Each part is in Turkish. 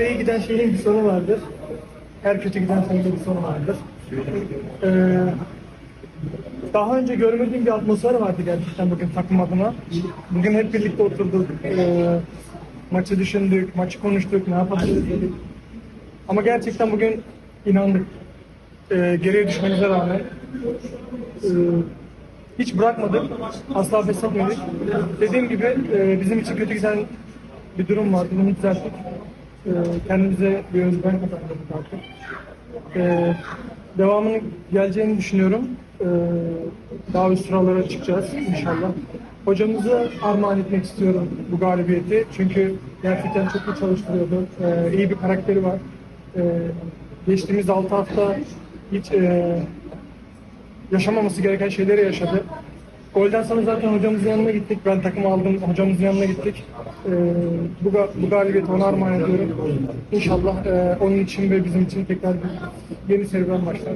İyi giden şeyin bir sonu vardır. Her kötü giden şeyin bir sonu vardır. Ee, daha önce görmediğim bir atmosfer vardı gerçekten bugün takım adına. Bugün hep birlikte oturduk. Ee, maçı düşündük, maçı konuştuk, ne yapabiliriz dedik. Ama gerçekten bugün inandık. Ee, geriye düşmenize rağmen ee, hiç bırakmadık. Asla pes etmedik. Dediğim gibi e, bizim için kötü giden bir durum vardı. Bunu düzelttik. Ee, kendimize bir özgüven kazandık artık. Ee, devamının geleceğini düşünüyorum. Ee, daha üst sıralara çıkacağız inşallah. Hocamıza armağan etmek istiyorum bu galibiyeti. Çünkü gerçekten çok iyi çalıştırıyordu. Ee, iyi bir karakteri var. Geçtiğimiz 6 hafta hiç e, yaşamaması gereken şeyleri yaşadı. Golden sonra zaten hocamızın yanına gittik. Ben takımı aldım, hocamızın yanına gittik. Ee, bu, bu galibiyeti ona armağan ediyorum. İnşallah e, onun için ve bizim için tekrar bir yeni serüven başlar.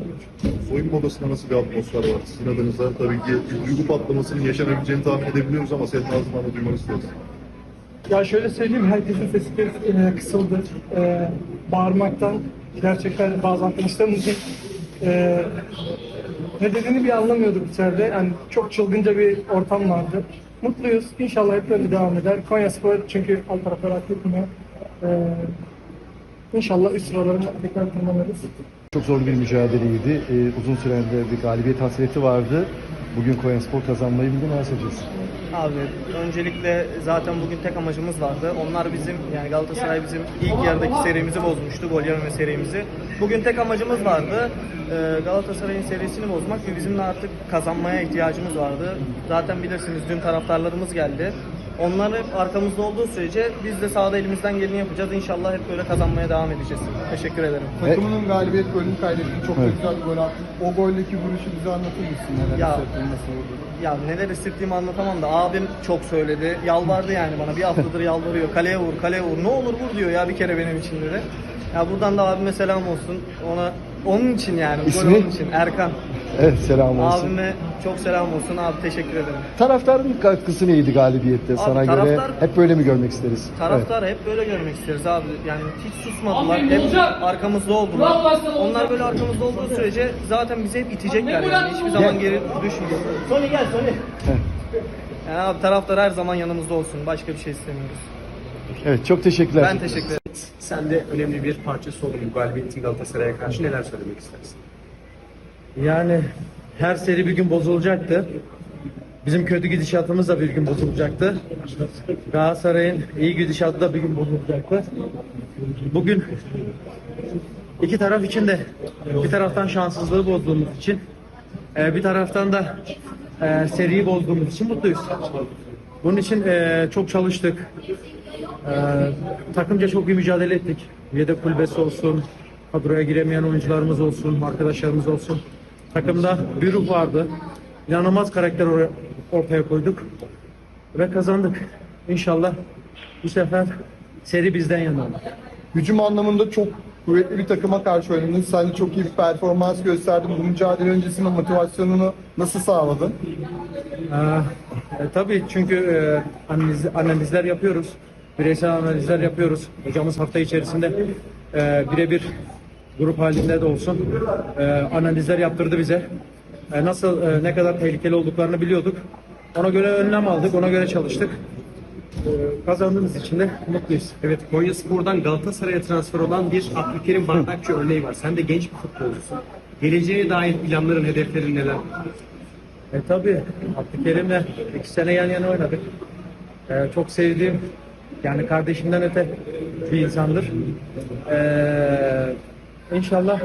Soyunma odasında nasıl bir atmosfer var? Sizin adınıza tabii ki bir duygu patlamasının yaşanabileceğini tahmin edebiliyoruz ama senin ağzından da duymanı isteriz. Ya şöyle söyleyeyim, herkesin sesi e, kısıldı. E, bağırmaktan gerçekten bazı arkadaşlarımızın e, ne dediğini bir anlamıyorduk içeride. Yani çok çılgınca bir ortam vardı. Mutluyuz. İnşallah hep böyle devam eder. Konya Spor çünkü alt tarafları hak etmiyor. E, inşallah üst sıralarına tekrar tırmanırız. Çok zor bir mücadeleydi. Ee, uzun sürede bir galibiyet hasreti vardı. Bugün Konyaspor kazanmayı bildi. Neler söyleyeceksin? Abi öncelikle zaten bugün tek amacımız vardı. Onlar bizim yani Galatasaray bizim ilk yarıdaki serimizi bozmuştu. Gol yememe serimizi. Bugün tek amacımız vardı. Ee, Galatasaray'ın serisini bozmak ve bizim de artık kazanmaya ihtiyacımız vardı. Zaten bilirsiniz dün taraftarlarımız geldi. Onlar hep arkamızda olduğu sürece biz de sahada elimizden geleni yapacağız. İnşallah hep böyle kazanmaya devam edeceğiz. Teşekkür ederim. Takımının galibiyet golünü kaydetti. Çok da Evet. güzel bir gol attı. O goldeki vuruşu bize anlatır mısın? Neler Ya. hissettin, nasıl vurdu? Ya neler hissettiğimi anlatamam da abim çok söyledi. Yalvardı yani bana. Bir haftadır yalvarıyor. Kaleye vur, kaleye vur. Ne olur vur diyor ya bir kere benim için dedi. Ya buradan da abime selam olsun. Ona onun için yani. gol İsmi? onun için. Erkan. Evet selam olsun. Abime çok selam olsun. Abi teşekkür ederim. Taraftarın katkısı neydi galibiyette sana göre? taraftar- Hep böyle mi görmek isteriz? Evet. Taraftar hep böyle görmek isteriz abi. Yani hiç susmadılar. Hep arkamızda oldular. Onlar böyle arkamızda olduğu sürece zaten bizi hep itecekler yani. Hiçbir zaman geri düşmüyor. Sony gel Sony. Yani abi taraftar her zaman yanımızda olsun. Başka bir şey istemiyoruz. Evet çok teşekkürler. Ben teşekkür ederim. Sen de önemli bir parçası oldun bu galibiyetin Galatasaray'a karşı neler söylemek istersin? Yani her seri bir gün bozulacaktı. Bizim kötü gidişatımız da bir gün bozulacaktı. Galatasaray'ın iyi gidişatı da bir gün bozulacaktı. Bugün iki taraf için de bir taraftan şanssızlığı bozduğumuz için e, bir taraftan da e, seriyi bozduğumuz için mutluyuz. Bunun için e, çok çalıştık. E, takımca çok iyi mücadele ettik. Yedek kulübesi olsun, kadroya giremeyen oyuncularımız olsun, arkadaşlarımız olsun. Takımda bir ruh vardı. İnanılmaz karakter or- ortaya koyduk. Ve kazandık. İnşallah bu sefer seri bizden yana. Hücum anlamında çok kuvvetli bir takıma karşı oynadın. Sen de çok iyi bir performans gösterdin. Bu mücadele öncesinde motivasyonunu nasıl sağladın? Ee, e, tabii çünkü e, analiz, analizler yapıyoruz. Bireysel analizler yapıyoruz. Hocamız hafta içerisinde e, birebir grup halinde de olsun e, analizler yaptırdı bize. E, nasıl e, ne kadar tehlikeli olduklarını biliyorduk. Ona göre önlem aldık, ona göre çalıştık. E, kazandığımız için de mutluyuz. Evet Konya Spor'dan Galatasaray'a transfer olan bir Abdülkerim Bardakçı örneği var. Sen de genç bir futbolcusun. Geleceğe dair planların, hedeflerin neler? E tabii Abdülkerim'le iki sene yan yana oynadık. E, çok sevdiğim yani kardeşimden öte bir insandır. E, inşallah